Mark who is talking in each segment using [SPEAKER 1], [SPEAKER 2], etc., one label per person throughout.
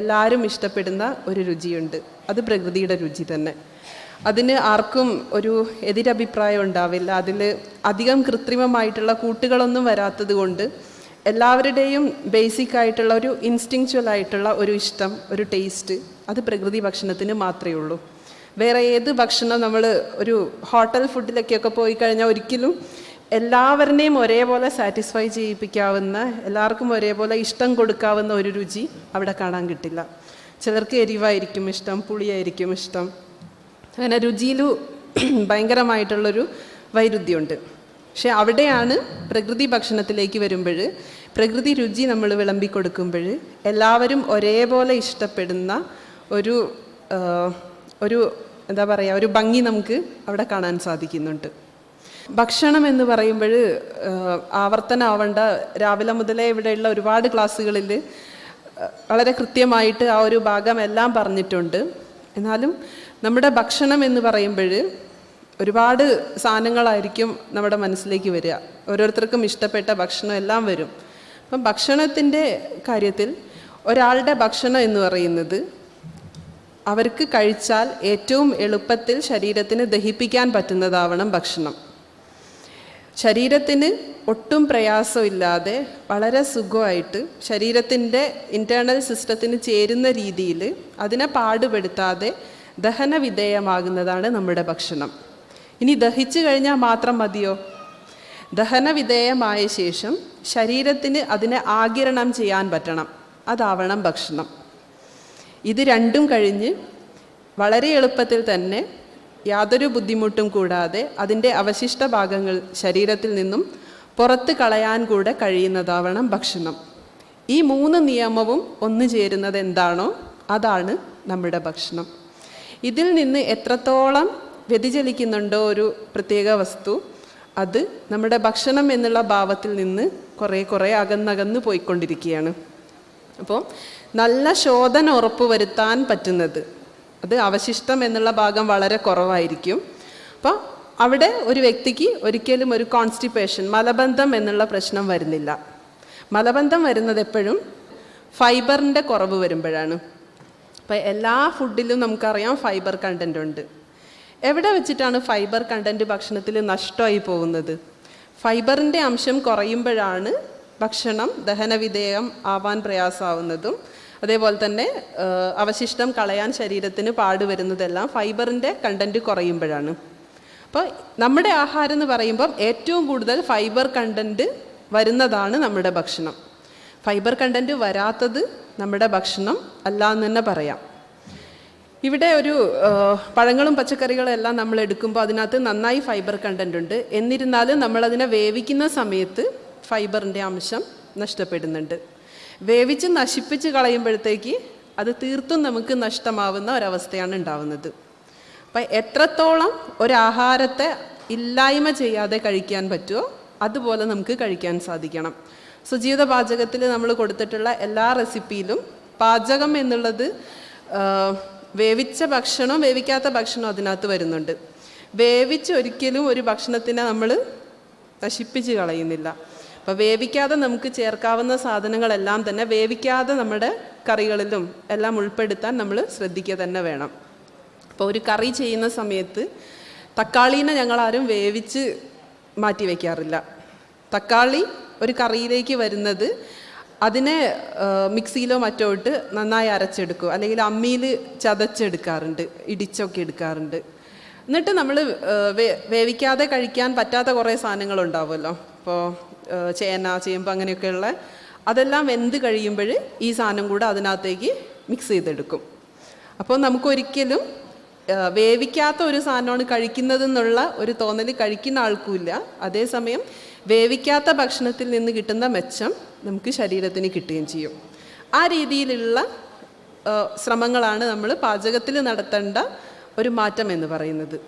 [SPEAKER 1] എല്ലാവരും ഇഷ്ടപ്പെടുന്ന ഒരു രുചിയുണ്ട്. അത് പ്രകൃതിയുടെ രുചി തന്നെ. അതിന് ആർക്കും ഒരു എതിരഭിപ്രായം ഉണ്ടാവില്ല. അതിൽ അധികം കൃത്രിമമായിട്ടുള്ള കൂട്ടുകളൊന്നും വരാത്തത് കൊണ്ട് എല്ലാവരുടെയും ബേസിക് ആയിട്ടുള്ള ഒരു ഇൻസ്റ്റിങ്ച്വൽ ആയിട്ടുള്ള ഒരു ഇഷ്ടം ഒരു ടേസ്റ്റ് അത് പ്രകൃതി ഭക്ഷണത്തിന് മാത്രമേ ഉള്ളൂ. വേറെ ഏത് ഭക്ഷണം നമ്മൾ ഒരു ഹോട്ടൽ ഫുഡിലൊക്കെയൊക്കെ പോയി കഴിഞ്ഞാൽ ഒരിക്കലും എല്ലാവരുടെയും ഒരേപോലെ സാറ്റിസ്ഫൈ ചെയ്യിപ്പിക്കാവുന്ന എല്ലാവർക്കും ഒരേപോലെ ഇഷ്ടം കൊടുക്കാവുന്ന ഒരു രുചി അവിടെ കാണാൻ കിട്ടില്ല. ചിലർക്ക് എരിവായിരിക്കും ഇഷ്ടം പുളിയായിരിക്കും ഇഷ്ടം. അങ്ങനെ രുചിയിൽ ഭയങ്കരമായിട്ടുള്ളൊരു വൈരുദ്ധ്യമുണ്ട്. പക്ഷെ അവിടെയാണ് പ്രകൃതി ഭക്ഷണത്തിലേക്ക് വരുമ്പോൾ പ്രകൃതി രുചി നമ്മൾ വിളമ്പി കൊടുക്കുമ്പോൾ എല്ലാവരും ഒരേപോലെ ഇഷ്ടപ്പെടുന്ന ഒരു ഒരു എന്താ പറയുക ഒരു ഭംഗി നമുക്ക് അവിടെ കാണാൻ സാധിക്കുന്നുണ്ട്. ഭക്ഷണം എന്ന് പറയുമ്പോൾ ആവർത്തനമാവേണ്ട രാവിലെ മുതലേ ഇവിടെയുള്ള ഒരുപാട് ക്ലാസ്സുകളിൽ വളരെ കൃത്യമായിട്ട് ആ ഒരു ഭാഗം എല്ലാം പറഞ്ഞിട്ടുണ്ട്. എന്നാലും നമ്മുടെ ഭക്ഷണം എന്ന് പറയുമ്പോൾ ഒരുപാട് സാധനങ്ങളായിരിക്കും നമ്മുടെ മനസ്സിലേക്ക് വരിക. ഓരോരുത്തർക്കും ഇഷ്ടപ്പെട്ട ഭക്ഷണം എല്ലാം വരും. അപ്പം ഭക്ഷണത്തിന്റെ കാര്യത്തിൽ ഒരാളുടെ ഭക്ഷണം എന്ന് പറയുന്നത് അവർക്ക് കഴിച്ചാൽ ഏറ്റവും എളുപ്പത്തിൽ ശരീരത്തിന് ദഹിപ്പിക്കാൻ പറ്റുന്നതാവണം ഭക്ഷണം. ശരീരത്തിന് ഒട്ടും പ്രയാസമില്ലാതെ വളരെ സുഖമായിട്ട് ശരീരത്തിന്റെ ഇന്റേർണൽ സിസ്റ്റത്തിന് ചേരുന്ന രീതിയിൽ അതിനെ പാടുപെടുത്താതെ ദഹന വിധേയമാകുന്നതാണ് നമ്മുടെ ഭക്ഷണം. ഇനി ദഹിച്ചു കഴിഞ്ഞാൽ മാത്രം മതിയോ? ദഹന വിധേയമായ ശേഷം ശരീരത്തിന് അതിനെ ആകിരണം ചെയ്യാൻ പറ്റണം. അതാവണം ഭക്ഷണം. ഇത് രണ്ടും കഴിഞ്ഞ് വളരെ എളുപ്പത്തിൽ തന്നെ യാതൊരു ബുദ്ധിമുട്ടും കൂടാതെ അതിന്റെ അവശിഷ്ട ഭാഗങ്ങൾ ശരീരത്തിൽ നിന്നും പുറത്ത് കളയാൻ കൂടെ കഴിയുന്നതാവണം ഭക്ഷണം. ഈ മൂന്ന് നിയമവും ഒന്നു ചേരുന്നത് എന്താണോ അതാണ് നമ്മുടെ ഭക്ഷണം. ഇതിൽ നിന്ന് എത്രത്തോളം വ്യതിചലിക്കുന്നുണ്ടോ ഒരു പ്രത്യേക വസ്തു അത് നമ്മുടെ ഭക്ഷണം എന്നുള്ള ഭാവത്തിൽ നിന്ന് കുറേ കുറേ അകന്നകന്ന് പോയിക്കൊണ്ടിരിക്കുകയാണ്. അപ്പോൾ നല്ല ശോധന ഉറപ്പ് വരുത്താൻ പറ്റുന്നത് അത് അവശിഷ്ടം എന്നുള്ള ഭാഗം വളരെ കുറവായിരിക്കും. അപ്പോൾ അവിടെ ഒരു വ്യക്തിക്ക് ഒരിക്കലും ഒരു കോൺസ്റ്റിപ്പേഷൻ മലബന്ധം എന്നുള്ള പ്രശ്നം വരുന്നില്ല. മലബന്ധം വരുന്നത് എപ്പോഴും ഫൈബറിന്റെ കുറവ് വരുമ്പോഴാണ്. അപ്പോൾ എല്ലാ ഫുഡിലും നമുക്കറിയാം ഫൈബർ കണ്ടന്റ് ഉണ്ട്. എവിടെ വെച്ചിട്ടാണ് ഫൈബർ കണ്ടന്റ് ഭക്ഷണത്തിൽ നഷ്ടമായി പോകുന്നത്? ഫൈബറിന്റെ അംശം കുറയുമ്പോഴാണ് ഭക്ഷണം ദഹനവിധേയം ആവാൻ പ്രയാസമാവുന്നതും അതേപോലെ തന്നെ അവശിഷ്ടം കളയാൻ ശരീരത്തിന് പാടുവരുന്നതെല്ലാം ഫൈബറിന്റെ കണ്ടന്റ് കുറയുമ്പോഴാണ്. അപ്പോൾ നമ്മുടെ ആഹാരം എന്ന് പറയുമ്പം ഏറ്റവും കൂടുതൽ ഫൈബർ കണ്ടന്റ് വരുന്നതാണ് നമ്മുടെ ഭക്ഷണം. ഫൈബർ കണ്ടന്റ് വരാത്തത് നമ്മുടെ ഭക്ഷണം അല്ല എന്ന് തന്നെ പറയാം. ഇവിടെ ഒരു പഴങ്ങളും പച്ചക്കറികളും എല്ലാം നമ്മൾ എടുക്കുമ്പോൾ അതിനകത്ത് നന്നായി ഫൈബർ കണ്ടന്റ് ഉണ്ട്. എന്നിരുന്നാലും നമ്മളതിനെ വേവിക്കുന്ന സമയത്ത് ഫൈബറിന്റെ അംശം നഷ്ടപ്പെടുന്നുണ്ട്. വേവിച്ച് നശിപ്പിച്ച് കളയുമ്പോഴത്തേക്ക് അത് തീർത്തും നമുക്ക് നഷ്ടമാവുന്ന ഒരവസ്ഥയാണ് ഉണ്ടാവുന്നത്. അപ്പം എത്രത്തോളം ഒരാഹാരത്തെ ഇല്ലായ്മ ചെയ്യാതെ കഴിക്കാൻ പറ്റുമോ അതുപോലെ നമുക്ക് കഴിക്കാൻ സാധിക്കണം. സുജീവിത പാചകത്തിൽ നമ്മൾ കൊടുത്തിട്ടുള്ള എല്ലാ റെസിപ്പിയിലും പാചകം എന്നുള്ളത് വേവിച്ച ഭക്ഷണവും വേവിക്കാത്ത ഭക്ഷണവും അതിനകത്ത് വരുന്നുണ്ട്. വേവിച്ച് ഒരിക്കലും ഒരു ഭക്ഷണത്തിനെ നമ്മൾ നശിപ്പിച്ച് കളയുന്നില്ല. അപ്പോൾ വേവിക്കാതെ നമുക്ക് ചേർക്കാവുന്ന സാധനങ്ങളെല്ലാം തന്നെ വേവിക്കാതെ നമ്മുടെ കറികളിലും എല്ലാം ഉൾപ്പെടുത്താൻ നമ്മൾ ശ്രദ്ധിക്കുക തന്നെ വേണം. അപ്പോൾ ഒരു കറി ചെയ്യുന്ന സമയത്ത് തക്കാളീനെ ഞങ്ങളാരും വേവിച്ച് മാറ്റി വയ്ക്കാറില്ല തക്കാളി ഒരു കറിയിലേക്ക് വരുന്നത് അതിനെ മിക്സിയിലോ മറ്റോ ഇട്ട് നന്നായി അരച്ചെടുക്കും. അല്ലെങ്കിൽ അമ്മിയിൽ ചതച്ചെടുക്കാറുണ്ട് ഇടിച്ചൊക്കെ എടുക്കാറുണ്ട്. എന്നിട്ട് നമ്മൾ വേവിക്കാതെ കഴിക്കാൻ പറ്റാത്ത കുറേ സാധനങ്ങളുണ്ടാവുമല്ലോ. ഇപ്പോൾ ചേന ചേമ്പ് അങ്ങനെയൊക്കെയുള്ള അതെല്ലാം വെന്ത് കഴിയുമ്പോൾ ഈ സാധനം കൂടെ അതിനകത്തേക്ക് മിക്സ് ചെയ്തെടുക്കും. അപ്പോൾ നമുക്കൊരിക്കലും വേവിക്കാത്ത ഒരു സാധനമാണ് കഴിക്കുന്നതെന്നുള്ള ഒരു തോന്നൽ കഴിക്കുന്ന ആൾക്കുമില്ല. അതേസമയം വേവിക്കാത്ത ഭക്ഷണത്തിൽ നിന്ന് കിട്ടുന്ന മെച്ചം നമുക്ക് ശരീരത്തിന് കിട്ടുകയും ചെയ്യും. ആ രീതിയിലുള്ള ശ്രമങ്ങളാണ് നമ്മൾ പാചകത്തിൽ നടത്തേണ്ട ഒരു മാറ്റം എന്ന് പറയുന്നത്.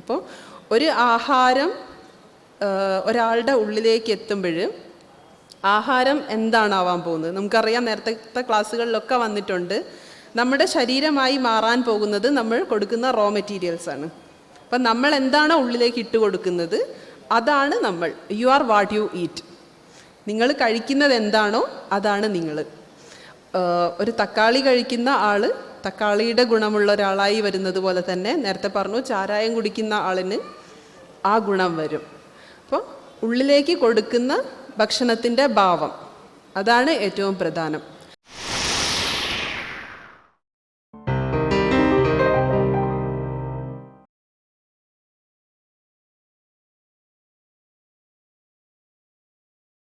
[SPEAKER 1] അപ്പോൾ ഒരു ആഹാരം ഒരാളുടെ ഉള്ളിലേക്ക് എത്തുമ്പോൾ ആഹാരം എന്താണാവാൻ പോകുന്നത്? നമുക്കറിയാം നേരത്തെ ക്ലാസ്സുകളിലൊക്കെ വന്നിട്ടുണ്ട്. നമ്മുടെ ശരീരമായി മാറാൻ പോകുന്നത് നമ്മൾ കൊടുക്കുന്ന റോ മെറ്റീരിയൽസ് ആണ്. അപ്പം നമ്മൾ എന്താണോ ഉള്ളിലേക്ക് ഇട്ട് കൊടുക്കുന്നത്? അതാണ് നമ്മൾ. You are what you eat നിങ്ങൾ കഴിക്കുന്നത് എന്താണോ അതാണ് നിങ്ങൾ. ഒരു തക്കാളി കഴിക്കുന്ന ആൾ തക്കാളിയുടെ ഗുണമുള്ള ഒരാളായി വരുന്നത് പോലെ തന്നെ നേരത്തെ പറഞ്ഞു ചാരായം കുടിക്കുന്ന ആളിന് ആ ഗുണം വരും. അപ്പോൾ ഉള്ളിലേക്ക് കൊടുക്കുന്ന ഭക്ഷണത്തിന്റെ ഭാവം. അതാണ് ഏറ്റവും പ്രധാനം.